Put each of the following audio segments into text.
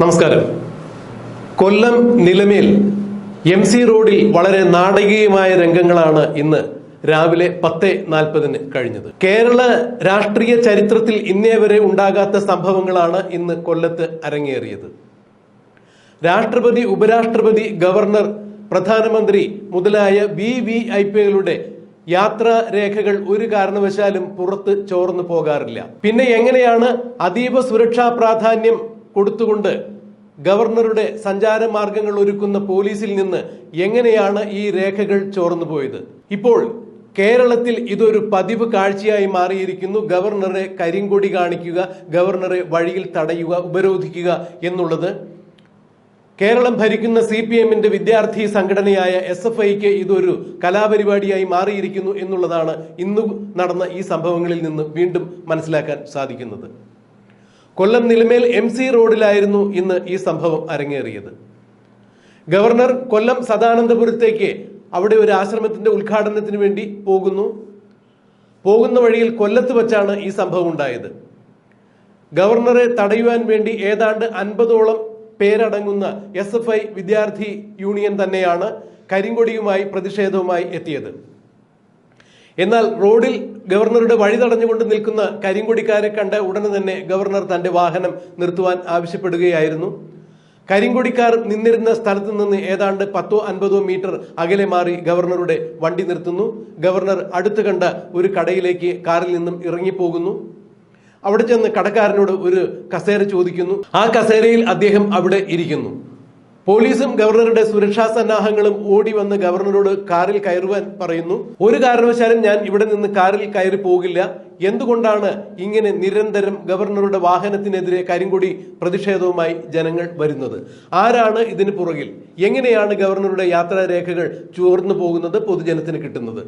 നമസ്കാരം. കൊല്ലം Nilamel M C റോഡിൽ വളരെ നാടകീയമായ രംഗങ്ങളാണ് ഇന്ന് രാവിലെ പത്ത് നാൽപ്പതിന് കഴിഞ്ഞത്. കേരള രാഷ്ട്രീയ ചരിത്രത്തിൽ ഇന്നേ വരെ ഉണ്ടാകാത്ത സംഭവങ്ങളാണ് ഇന്ന് കൊല്ലത്ത് അരങ്ങേറിയത്. രാഷ്ട്രപതി ഉപരാഷ്ട്രപതി ഗവർണർ പ്രധാനമന്ത്രി മുതലായ വി വി ഐ പികളുടെ യാത്രാ രേഖകൾ ഒരു കാരണവശാലും പുറത്ത് ചോർന്നു പോകാറില്ല. പിന്നെ എങ്ങനെയാണ് അതീവ സുരക്ഷാ പ്രാധാന്യം കൊടുത്തുകൊണ്ട് ഗവർണറുടെ സഞ്ചാര മാർഗങ്ങൾ ഒരുക്കുന്ന പോലീസിൽ നിന്ന് എങ്ങനെയാണ് ഈ രേഖകൾ ചോർന്നു പോയത്? ഇപ്പോൾ കേരളത്തിൽ ഇതൊരു പതിവ് കാഴ്ചയായി മാറിയിരിക്കുന്നു. ഗവർണറെ കരിങ്കൊടി കാണിക്കുക ഗവർണറെ വഴിയിൽ തടയുക ഉപരോധിക്കുക എന്നുള്ളത് കേരളം ഭരിക്കുന്ന സി പി എമ്മിന്റെ വിദ്യാർത്ഥി സംഘടനയായ എസ് എഫ് ഐക്ക് ഇതൊരു കലാപരിപാടിയായി മാറിയിരിക്കുന്നു എന്നുള്ളതാണ് ഇന്ന് നടന്ന ഈ സംഭവങ്ങളിൽ നിന്ന് വീണ്ടും മനസ്സിലാക്കാൻ സാധിക്കുന്നത്. കൊല്ലം നിലമേൽ എം സി റോഡിലായിരുന്നു ഇന്ന് ഈ സംഭവം അരങ്ങേറിയത്. ഗവർണർ കൊല്ലം സദാനന്ദപുരത്തേക്ക് അവിടെ ഒരു ആശ്രമത്തിന്റെ ഉദ്ഘാടനത്തിന് വേണ്ടി പോകുന്നു. പോകുന്ന വഴിയിൽ കൊല്ലത്ത് വച്ചാണ് ഈ സംഭവം ഉണ്ടായത്. ഗവർണറെ തടയുവാൻ വേണ്ടി ഏതാണ്ട് അൻപതോളം പേരടങ്ങുന്ന എസ് എഫ് ഐ വിദ്യാർത്ഥി യൂണിയൻ തന്നെയാണ് കരിങ്കൊടിയുമായി പ്രതിഷേധവുമായി എത്തിയത്. എന്നാൽ റോഡിൽ ഗവർണറുടെ വഴി തടഞ്ഞുകൊണ്ട് നിൽക്കുന്ന കരിങ്കൊടിക്കാരെ കണ്ട ഉടനെ തന്നെ ഗവർണർ തന്റെ വാഹനം നിർത്തുവാൻ ആവശ്യപ്പെടുകയായിരുന്നു. കരിങ്കൊടിക്കാർ നിന്നിരുന്ന സ്ഥലത്ത് നിന്ന് ഏതാണ്ട് പത്തോ അൻപതോ മീറ്റർ അകലെ മാറി ഗവർണറുടെ വണ്ടി നിർത്തുന്നു. ഗവർണർ അടുത്ത് കണ്ട ഒരു കടയിലേക്ക് കാറിൽ നിന്നും ഇറങ്ങിപ്പോകുന്നു. അവിടെ ചെന്ന് കടക്കാരനോട് ഒരു കസേര ചോദിക്കുന്നു. ആ കസേരയിൽ അദ്ദേഹം അവിടെ ഇരിക്കുന്നു. പോലീസും ഗവർണറുടെ സുരക്ഷാ സന്നാഹങ്ങളും ഓടി വന്ന് ഗവർണറോട് കാറിൽ കയറുവാൻ പറയുന്നു. ഒരു കാരണവശാലും ഞാൻ ഇവിടെ നിന്ന് കാറിൽ കയറി പോകില്ല. എന്തുകൊണ്ടാണ് ഇങ്ങനെ നിരന്തരം ഗവർണറുടെ വാഹനത്തിനെതിരെ കരിങ്കൊടി പ്രതിഷേധവുമായി ജനങ്ങൾ വരുന്നത്? ആരാണ് ഇതിന് പുറകിൽ? എങ്ങനെയാണ് ഗവർണറുടെ യാത്രാരേഖകൾ ചോർന്നു പോകുന്നത് പൊതുജനത്തിന് കിട്ടുന്നത്?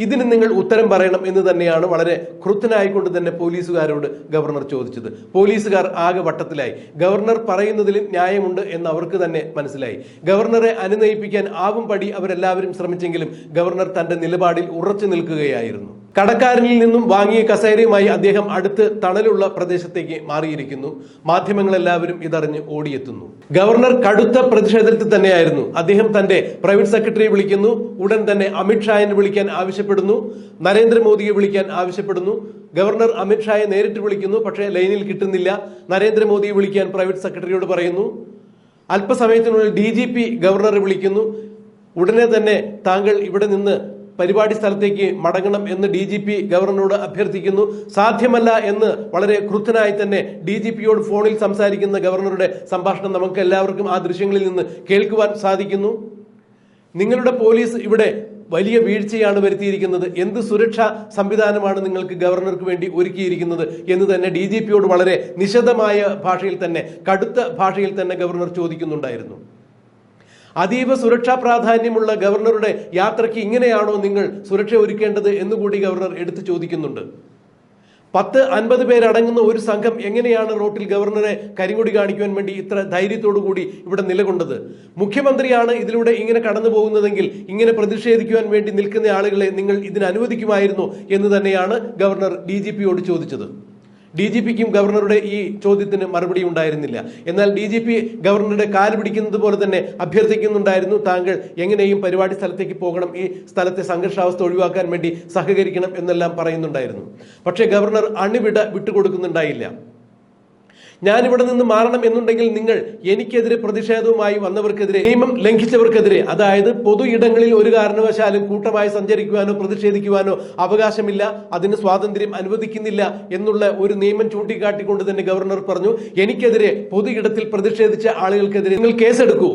ഇതിന് നിങ്ങൾ ഉത്തരം പറയണം എന്ന് തന്നെയാണ് വളരെ ക്രുദ്ധനായിക്കൊണ്ട് തന്നെ പോലീസുകാരോട് ഗവർണർ ചോദിച്ചത്. പോലീസുകാർ ആകെ വട്ടത്തിലായി. ഗവർണർ പറയുന്നതിലും ന്യായമുണ്ട് എന്ന് അവർക്ക് തന്നെ മനസ്സിലായി. ഗവർണറെ അനുനയിപ്പിക്കാൻ ആവും പടി അവരെല്ലാവരും ശ്രമിച്ചെങ്കിലും ഗവർണർ തന്റെ നിലപാടിൽ ഉറച്ചു നിൽക്കുകയായിരുന്നു. കടക്കാരനിൽ നിന്നും വാങ്ങിയ കസേരയുമായി അദ്ദേഹം അടുത്ത് തണലുള്ള പ്രദേശത്തേക്ക് മാറിയിരിക്കുന്നു. മാധ്യമങ്ങളെല്ലാവരും ഇതറിഞ്ഞ് ഓടിയെത്തുന്നു. ഗവർണർ കടുത്ത പ്രതിഷേധത്തിൽ തന്നെയായിരുന്നു. അദ്ദേഹം തന്റെ പ്രൈവറ്റ് സെക്രട്ടറിയെ വിളിക്കുന്നു. ഉടൻ തന്നെ അമിത്ഷായെ വിളിക്കാൻ ആവശ്യപ്പെടുന്നു. നരേന്ദ്രമോദിയെ വിളിക്കാൻ ആവശ്യപ്പെടുന്നു. ഗവർണർ അമിത്ഷായെ നേരിട്ട് വിളിക്കുന്നു. പക്ഷേ ലൈനിൽ കിട്ടുന്നില്ല. നരേന്ദ്രമോദിയെ വിളിക്കാൻ പ്രൈവറ്റ് സെക്രട്ടറിയോട് പറയുന്നു. അല്പസമയത്തിനുള്ളിൽ ഡി ഗവർണറെ വിളിക്കുന്നു. ഉടനെ തന്നെ താങ്കൾ ഇവിടെ നിന്ന് പരിപാടി സ്ഥലത്തേക്ക് മടങ്ങണം എന്ന് ഡി ജി പി ഗവർണറോട് അഭ്യർത്ഥിക്കുന്നു. സാധ്യമല്ല എന്ന് വളരെ ക്രുദ്ധനായി തന്നെ ഡി ജി പിയോട് ഫോണിൽ സംസാരിക്കുന്ന ഗവർണറുടെ സംഭാഷണം നമുക്ക് എല്ലാവർക്കും ആ ദൃശ്യങ്ങളിൽ നിന്ന് കേൾക്കുവാൻ സാധിക്കുന്നു. നിങ്ങളുടെ പോലീസ് ഇവിടെ വലിയ വീഴ്ചയാണ് വരുത്തിയിരിക്കുന്നത്. എന്ത് സുരക്ഷാ സംവിധാനമാണ് നിങ്ങൾക്ക് ഗവർണർക്ക് വേണ്ടി ഒരുക്കിയിരിക്കുന്നത് എന്ന് തന്നെ ഡി വളരെ നിശിതമായ ഭാഷയിൽ തന്നെ കടുത്ത ഭാഷയിൽ തന്നെ ഗവർണർ ചോദിക്കുന്നുണ്ടായിരുന്നു. അതീവ സുരക്ഷാ പ്രാധാന്യമുള്ള ഗവർണറുടെ യാത്രയ്ക്ക് ഇങ്ങനെയാണോ നിങ്ങൾ സുരക്ഷ ഒരുക്കേണ്ടത് എന്നുകൂടി ഗവർണർ എടുത്തു ചോദിക്കുന്നുണ്ട്. പത്ത് അൻപത് പേരടങ്ങുന്ന ഒരു സംഘം എങ്ങനെയാണ് റോട്ടിൽ ഗവർണറെ കരിങ്കൊടി കാണിക്കുവാൻ വേണ്ടി ഇത്ര കൂടി ഇവിടെ നിലകൊണ്ടത്? മുഖ്യമന്ത്രിയാണ് ഇതിലൂടെ ഇങ്ങനെ കടന്നു പോകുന്നതെങ്കിൽ ഇങ്ങനെ പ്രതിഷേധിക്കുവാൻ വേണ്ടി നിൽക്കുന്ന ആളുകളെ നിങ്ങൾ ഇതിന് അനുവദിക്കുമായിരുന്നു എന്ന് തന്നെയാണ് ഗവർണർ ഡി ചോദിച്ചത്. ഡി ജി പിക്കും ഗവർണറുടെ ഈ ചോദ്യത്തിന് മറുപടി ഉണ്ടായിരുന്നില്ല. എന്നാൽ ഡി ജി പി ഗവർണറുടെ കാൽ പിടിക്കുന്നത് പോലെ തന്നെ അഭ്യർത്ഥിക്കുന്നുണ്ടായിരുന്നു താങ്കൾ എങ്ങനെയും പരിപാടി സ്ഥലത്തേക്ക് പോകണം ഈ സ്ഥലത്തെ സംഘർഷാവസ്ഥ ഒഴിവാക്കാൻ വേണ്ടി സഹകരിക്കണം എന്നെല്ലാം പറയുന്നുണ്ടായിരുന്നു. പക്ഷേ ഗവർണർ അണിവിട വിട്ടുകൊടുക്കുന്നുണ്ടായില്ല. ഞാനിവിടെ നിന്ന് മാറണം എന്നുണ്ടെങ്കിൽ നിങ്ങൾ എനിക്കെതിരെ പ്രതിഷേധവുമായി വന്നവർക്കെതിരെ നിയമം ലംഘിച്ചവർക്കെതിരെ അതായത് പൊതു ഇടങ്ങളിൽ ഒരു കാരണവശാലും കൂട്ടമായി സഞ്ചരിക്കുവാനോ പ്രതിഷേധിക്കുവാനോ അവകാശമില്ല അതിന് സ്വാതന്ത്ര്യം അനുവദിക്കുന്നില്ല എന്നുള്ള ഒരു നിയമം ചൂണ്ടിക്കാട്ടിക്കൊണ്ട് തന്നെ ഗവർണർ പറഞ്ഞു എനിക്കെതിരെ പൊതു ഇടത്തിൽ പ്രതിഷേധിച്ച ആളുകൾക്കെതിരെ നിങ്ങൾ കേസെടുക്കൂ.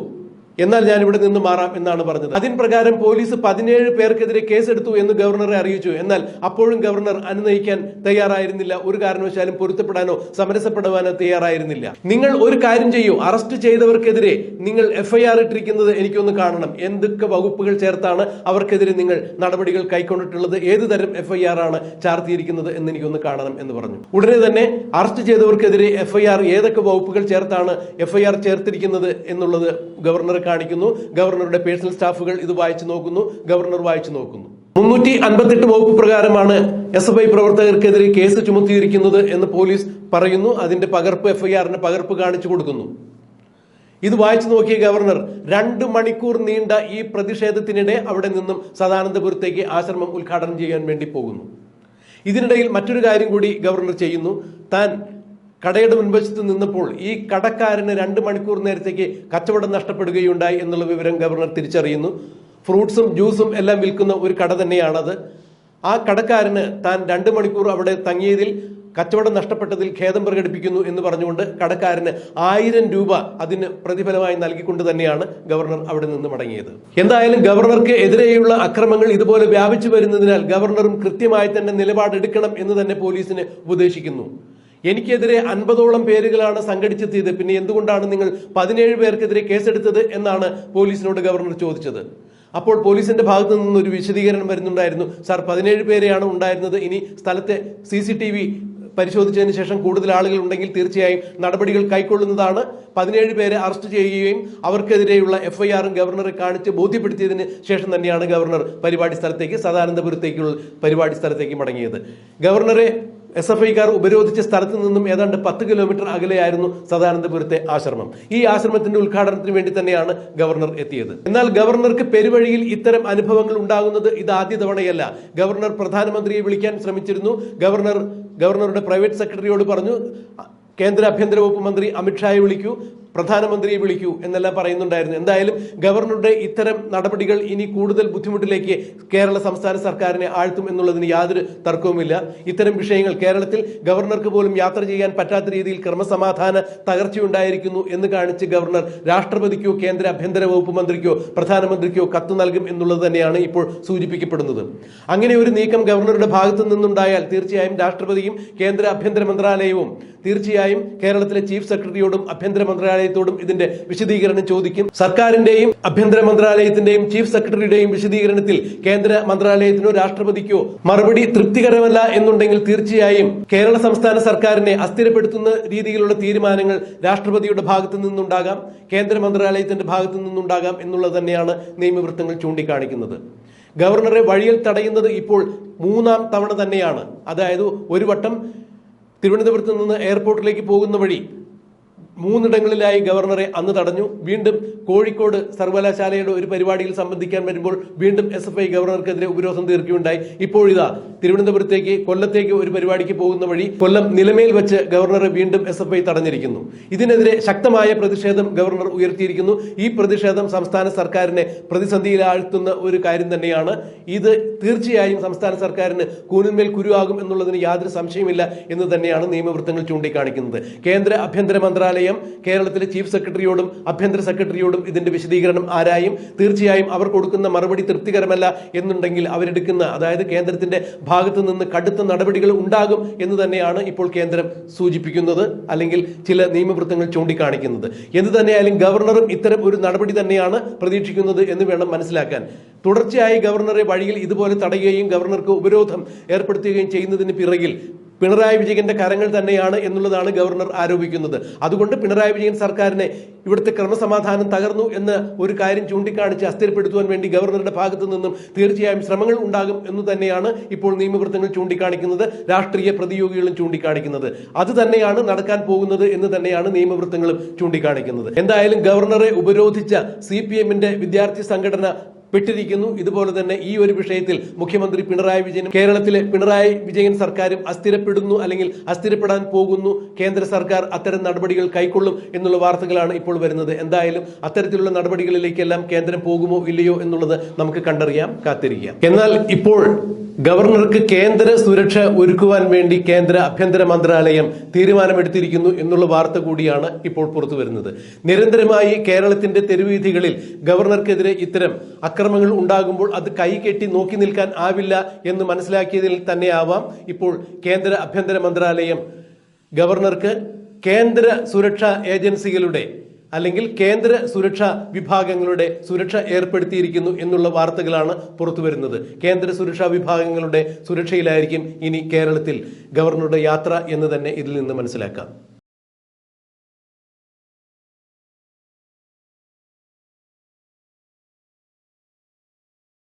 എന്നാൽ ഞാൻ ഇവിടെ നിന്ന് മാറാം എന്നാണ് പറഞ്ഞത്. അതിൻ പ്രകാരം പോലീസ് പതിനേഴ് പേർക്കെതിരെ കേസെടുത്തു എന്ന് ഗവർണറെ അറിയിച്ചു. എന്നാൽ അപ്പോഴും ഗവർണർ അനുനയിക്കാൻ തയ്യാറായിരുന്നില്ല. ഒരു കാരണവശാലും പൊരുത്തപ്പെടാനോ സമരസപ്പെടുവാനോ തയ്യാറായിരുന്നില്ല. നിങ്ങൾ ഒരു കാര്യം ചെയ്യൂ. അറസ്റ്റ് ചെയ്തവർക്കെതിരെ നിങ്ങൾ എഫ്ഐആർ ഇട്ടിരിക്കുന്നത് എനിക്കൊന്ന് കാണണം. എന്തൊക്കെ വകുപ്പുകൾ ചേർത്താണ് അവർക്കെതിരെ നിങ്ങൾ നടപടികൾ കൈക്കൊണ്ടിട്ടുള്ളത്? ഏത് തരം എഫ്ഐആർ ആണ് ചാർത്തിയിരിക്കുന്നത് എന്ന് എനിക്കൊന്ന് കാണണം എന്ന് പറഞ്ഞു. ഉടനെ തന്നെ അറസ്റ്റ് ചെയ്തവർക്കെതിരെ എഫ്ഐആർ ഏതൊക്കെ വകുപ്പുകൾ ചേർത്താണ് എഫ്ഐആർ ചേർത്തിരിക്കുന്നത് എന്നുള്ളത് ഗവർണർ കാണിക്കുന്നു. ഗവർണറുടെ പേഴ്സണൽ സ്റ്റാഫുകൾ ഇത് വായിച്ചു നോക്കുന്നു. ഗവർണർ വായിച്ചു നോക്കുന്നു. മുന്നൂറ്റി അൻപത്തെട്ട് വകുപ്പ് പ്രകാരമാണ് എസ് എഫ് ഐ പ്രവർത്തകർക്കെതിരെ കേസ് ചുമത്തിയിരിക്കുന്നത് എന്ന് പോലീസ് പറയുന്നു. അതിന്റെ പകർപ്പ് എഫ്ഐആറിന് പകർപ്പ് കാണിച്ചു കൊടുക്കുന്നു. ഇത് വായിച്ചു നോക്കിയ ഗവർണർ രണ്ട് മണിക്കൂർ നീണ്ട ഈ പ്രതിഷേധത്തിനിടെ അവിടെ നിന്നും സദാനന്ദപുരത്തേക്ക് ആശ്രമം ഉദ്ഘാടനം ചെയ്യാൻ വേണ്ടി പോകുന്നു. ഇതിനിടയിൽ മറ്റൊരു കാര്യം കൂടി ഗവർണർ ചെയ്യുന്നു. താൻ കടയുടെ മുൻവശത്ത് നിന്നപ്പോൾ ഈ കടക്കാരന് രണ്ട് മണിക്കൂർ നേരത്തേക്ക് കച്ചവടം നഷ്ടപ്പെടുകയുണ്ടായി എന്നുള്ള വിവരം ഗവർണർ തിരിച്ചറിയുന്നു. ഫ്രൂട്ട്സും ജ്യൂസും എല്ലാം വിൽക്കുന്ന ഒരു കട തന്നെയാണത്. ആ കടക്കാരന് താൻ രണ്ട് മണിക്കൂർ അവിടെ തങ്ങിയതിൽ കച്ചവടം നഷ്ടപ്പെട്ടതിൽ ഖേദം പ്രകടിപ്പിക്കുന്നു എന്ന് പറഞ്ഞുകൊണ്ട് കടക്കാരന് ആയിരം രൂപ അതിന് പ്രതിഫലമായി നൽകിക്കൊണ്ട് തന്നെയാണ് ഗവർണർ അവിടെ നിന്ന് മടങ്ങിയത്. എന്തായാലും ഗവർണർക്ക് എതിരെയുള്ള അക്രമങ്ങൾ ഇതുപോലെ വ്യാപിച്ചു വരുന്നതിനാൽ ഗവർണറും കൃത്യമായി തന്നെ നിലപാടെടുക്കണം എന്ന് തന്നെ പോലീസിന് ഉപദേശിക്കുന്നു. എനിക്കെതിരെ അൻപതോളം പേരുകളാണ് സംഘടിച്ചെത്തിയത്. പിന്നെ എന്തുകൊണ്ടാണ് നിങ്ങൾ പതിനേഴ് പേർക്കെതിരെ കേസെടുത്തത് എന്നാണ് പോലീസിനോട് ഗവർണർ ചോദിച്ചത്. അപ്പോൾ പോലീസിന്റെ ഭാഗത്തു നിന്ന് ഒരു വിശദീകരണം വരുന്നുണ്ടായിരുന്നു. സാർ പതിനേഴ് പേരെയാണ് ഉണ്ടായിരുന്നത്. ഇനി സ്ഥലത്തെ സി സി ടി വി പരിശോധിച്ചതിന് ശേഷം കൂടുതൽ ആളുകൾ ഉണ്ടെങ്കിൽ തീർച്ചയായും നടപടികൾ കൈക്കൊള്ളുന്നതാണ്. പതിനേഴ് പേരെ അറസ്റ്റ് ചെയ്യുകയും അവർക്കെതിരെയുള്ള എഫ്ഐആറും ഗവർണറെ കാണിച്ച് ബോധ്യപ്പെടുത്തിയതിന് ശേഷം തന്നെയാണ് ഗവർണർ പരിപാടി സ്ഥലത്തേക്ക് സദാനന്ദപുരത്തേക്കുള്ള പരിപാടി സ്ഥലത്തേക്ക് മടങ്ങിയത്. ഗവർണറെ എസ് എഫ് ഐക്കാർ ഉപരോധിച്ച സ്ഥലത്ത് നിന്നും ഏതാണ്ട് പത്ത് കിലോമീറ്റർ അകലെയായിരുന്നു സദാനന്ദപുരത്തെ ആശ്രമം. ഈ ആശ്രമത്തിന്റെ ഉദ്ഘാടനത്തിന് വേണ്ടി തന്നെയാണ് ഗവർണർ എത്തിയത്. എന്നാൽ ഗവർണർക്ക് പെരുവഴിയിൽ ഇത്തരം അനുഭവങ്ങൾ ഉണ്ടാകുന്നത് ഇത് ആദ്യ തവണയല്ല. ഗവർണർ പ്രധാനമന്ത്രിയെ വിളിക്കാൻ ശ്രമിച്ചിരുന്നു. ഗവർണർ ഗവർണറുടെ പ്രൈവറ്റ് സെക്രട്ടറിയോട് പറഞ്ഞു കേന്ദ്ര ആഭ്യന്തര വകുപ്പ് മന്ത്രി അമിത്ഷായെ വിളിക്കൂ. പ്രധാനമന്ത്രിയെ വിളിക്കൂ എന്നെല്ലാം പറയുന്നുണ്ടായിരുന്നു. എന്തായാലും ഗവർണറുടെ ഇത്തരം നടപടികൾ ഇനി കൂടുതൽ ബുദ്ധിമുട്ടിലേക്ക് കേരള സംസ്ഥാന സർക്കാരിനെ ആഴ്ത്തും എന്നുള്ളതിന് യാതൊരു തർക്കവുമില്ല. ഇത്തരം വിഷയങ്ങൾ കേരളത്തിൽ ഗവർണർക്ക് പോലും യാത്ര ചെയ്യാൻ പറ്റാത്ത രീതിയിൽ ക്രമസമാധാന തകർച്ചയുണ്ടായിരിക്കുന്നു എന്ന് കാണിച്ച് ഗവർണർ രാഷ്ട്രപതിക്കോ കേന്ദ്ര ആഭ്യന്തര വകുപ്പ് മന്ത്രിക്കോ പ്രധാനമന്ത്രിക്കോ കത്ത് നൽകും എന്നുള്ളത് തന്നെയാണ് ഇപ്പോൾ സൂചിപ്പിക്കപ്പെടുന്നത്. അങ്ങനെ ഒരു നീക്കം ഗവർണറുടെ ഭാഗത്തു നിന്നുണ്ടായാൽ തീർച്ചയായും രാഷ്ട്രപതിയും കേന്ദ്ര ആഭ്യന്തര മന്ത്രാലയവും തീർച്ചയായും കേരളത്തിലെ ചീഫ് സെക്രട്ടറിയോടും ആഭ്യന്തര മന്ത്രാലയത്തോടും ഇതിന്റെ വിശദീകരണം ചോദിക്കും. സർക്കാരിന്റെയും ആഭ്യന്തര മന്ത്രാലയത്തിന്റെയും ചീഫ് സെക്രട്ടറിയുടെയും വിശദീകരണത്തിൽ കേന്ദ്ര മന്ത്രാലയത്തിനോ രാഷ്ട്രപതിക്കോ മറുപടി തൃപ്തികരമല്ല എന്നുണ്ടെങ്കിൽ തീർച്ചയായും കേരള സംസ്ഥാന സർക്കാരിനെ അസ്ഥിരപ്പെടുത്തുന്ന രീതിയിലുള്ള തീരുമാനങ്ങൾ രാഷ്ട്രപതിയുടെ ഭാഗത്തു നിന്നുണ്ടാകാം കേന്ദ്ര മന്ത്രാലയത്തിന്റെ ഭാഗത്തു നിന്നുണ്ടാകാം എന്നുള്ളത് തന്നെയാണ് നിയമവൃത്തങ്ങൾ ചൂണ്ടിക്കാണിക്കുന്നത്. ഗവർണറെ വഴിയിൽ തടയുന്നത് ഇപ്പോൾ മൂന്നാം തവണ തന്നെയാണ്. അതായത് ഒരു വട്ടം തിരുവനന്തപുരത്ത് നിന്ന് എയർപോർട്ടിലേക്ക് പോകുന്ന വഴി മൂന്നിടങ്ങളിലായി ഗവർണറെ അന്ന് തടഞ്ഞു. വീണ്ടും കോഴിക്കോട് സർവകലാശാലയുടെ ഒരു പരിപാടിയിൽ സംബന്ധിക്കാൻ വരുമ്പോൾ വീണ്ടും എസ് എഫ് ഐ ഗവർണർക്കെതിരെ ഉപരോധം തീർക്കുകയുണ്ടായി. ഇപ്പോഴിതാ തിരുവനന്തപുരത്തേക്ക് കൊല്ലത്തേക്ക് ഒരു പരിപാടിക്ക് പോകുന്ന വഴി കൊല്ലം നിലമേൽ വെച്ച് ഗവർണറെ വീണ്ടും എസ് എഫ് ഐ തടഞ്ഞിരിക്കുന്നു. ഇതിനെതിരെ ശക്തമായ പ്രതിഷേധം ഗവർണർ ഉയർത്തിയിരിക്കുന്നു. ഈ പ്രതിഷേധം സംസ്ഥാന സർക്കാരിനെ പ്രതിസന്ധിയിലാഴ്ത്തുന്ന ഒരു കാര്യം തന്നെയാണ്. ഇത് തീർച്ചയായും സംസ്ഥാന സർക്കാരിന് കൂനിന്മേൽ കുരുവാകും എന്നുള്ളതിന് യാതൊരു സംശയമില്ല എന്ന് തന്നെയാണ് നിയമവൃത്തങ്ങൾ ചൂണ്ടിക്കാണിക്കുന്നത്. കേന്ദ്ര ആഭ്യന്തര മന്ത്രാലയം കേരളത്തിലെ ചീഫ് സെക്രട്ടറിയോടും ആഭ്യന്തര സെക്രട്ടറിയോടും ഇതിന്റെ വിശദീകരണം ആരായും തീർച്ചയായും അവർ കൊടുക്കുന്ന മറുപടി തൃപ്തികരമല്ല എന്നുണ്ടെങ്കിൽ അവരെടുക്കുന്ന അതായത് കേന്ദ്രത്തിന്റെ ഭാഗത്തു നിന്ന് കടുത്ത നടപടികൾ ഉണ്ടാകും എന്ന് തന്നെയാണ് ഇപ്പോൾ കേന്ദ്രം സൂചിപ്പിക്കുന്നത് അല്ലെങ്കിൽ ചില നിയമവൃത്തങ്ങൾ ചൂണ്ടിക്കാണിക്കുന്നത്. എന്ത് തന്നെയായാലും ഗവർണറും ഇത്തരം ഒരു നടപടി തന്നെയാണ് പ്രതീക്ഷിക്കുന്നത് എന്ന് വേണം മനസ്സിലാക്കാൻ. തുടർച്ചയായി ഗവർണറെ വഴിയിൽ ഇതുപോലെ തടയുകയും ഗവർണർക്ക് ഉപരോധം ഏർപ്പെടുത്തുകയും ചെയ്യുന്നതിന് പിറകിൽ പിണറായി വിജയന്റെ കരങ്ങൾ തന്നെയാണ് എന്നുള്ളതാണ് ഗവർണർ ആരോപിക്കുന്നത്. അതുകൊണ്ട് പിണറായി വിജയൻ സർക്കാരിനെ ഇവിടുത്തെ ക്രമസമാധാനം തകർന്നു എന്ന ഒരു കാര്യം ചൂണ്ടിക്കാണിച്ച് അസ്ഥിരപ്പെടുത്തുവാൻ വേണ്ടി ഗവർണറുടെ ഭാഗത്തു നിന്നും തീർച്ചയായും ശ്രമങ്ങൾ ഉണ്ടാകും എന്ന് തന്നെയാണ് ഇപ്പോൾ നിയമവൃത്തങ്ങൾ ചൂണ്ടിക്കാണിക്കുന്നത് രാഷ്ട്രീയ പ്രതിയോഗികളും ചൂണ്ടിക്കാണിക്കുന്നത്. അത് തന്നെയാണ് നടക്കാൻ പോകുന്നത് എന്ന് തന്നെയാണ് നിയമവൃത്തങ്ങളും ചൂണ്ടിക്കാണിക്കുന്നത്. എന്തായാലും ഗവർണറെ ഉപരോധിച്ച സി പി എമ്മിന്റെ വിദ്യാർത്ഥി സംഘടന പെട്ടിരിക്കുന്നു ഇതുപോലെ തന്നെ ഈ ഒരു വിഷയത്തിൽ മുഖ്യമന്ത്രി പിണറായി വിജയനും കേരളത്തിലെ പിണറായി വിജയൻ സർക്കാരും അസ്ഥിരപ്പെടുന്നു അല്ലെങ്കിൽ അസ്ഥിരപ്പെടാൻ പോകുന്നു. കേന്ദ്ര സർക്കാർ അത്തരം നടപടികൾ കൈക്കൊള്ളും എന്നുള്ള വാർത്തകളാണ് ഇപ്പോൾ വരുന്നത്. എന്തായാലും അത്തരത്തിലുള്ള നടപടികളിലേക്കെല്ലാം കേന്ദ്രം പോകുമോ ഇല്ലയോ എന്നുള്ളത് നമുക്ക് കണ്ടറിയാം കാത്തിരിക്കാം. എന്നാൽ ഇപ്പോൾ ഗവർണർക്ക് കേന്ദ്ര സുരക്ഷ ഒരുക്കുവാൻ വേണ്ടി കേന്ദ്ര ആഭ്യന്തര മന്ത്രാലയം തീരുമാനമെടുത്തിരിക്കുന്നു എന്നുള്ള വാർത്ത കൂടിയാണ് ഇപ്പോൾ പുറത്തു വരുന്നത്. നിരന്തരമായി കേരളത്തിന്റെ തെരുവീഥികളിൽ ഗവർണർക്കെതിരെ ഇത്തരം അക്രമങ്ങൾ ഉണ്ടാകുമ്പോൾ അത് കൈകെട്ടി നോക്കി നിൽക്കാൻ ആവില്ല എന്ന് മനസ്സിലാക്കിയതിൽ തന്നെയാവാം ഇപ്പോൾ കേന്ദ്ര ആഭ്യന്തര മന്ത്രാലയം ഗവർണർക്ക് കേന്ദ്ര സുരക്ഷാ ഏജൻസികളുടെ അല്ലെങ്കിൽ കേന്ദ്ര സുരക്ഷാ വിഭാഗങ്ങളുടെ സുരക്ഷ ഏർപ്പെടുത്തിയിരിക്കുന്നു എന്നുള്ള വാർത്തകളാണ് പുറത്തു വരുന്നത്. കേന്ദ്ര സുരക്ഷാ വിഭാഗങ്ങളുടെ സുരക്ഷയിലായിരിക്കും ഇനി കേരളത്തിൽ ഗവർണറുടെ യാത്ര എന്ന് തന്നെ ഇതിൽ നിന്ന് മനസ്സിലാക്കാം.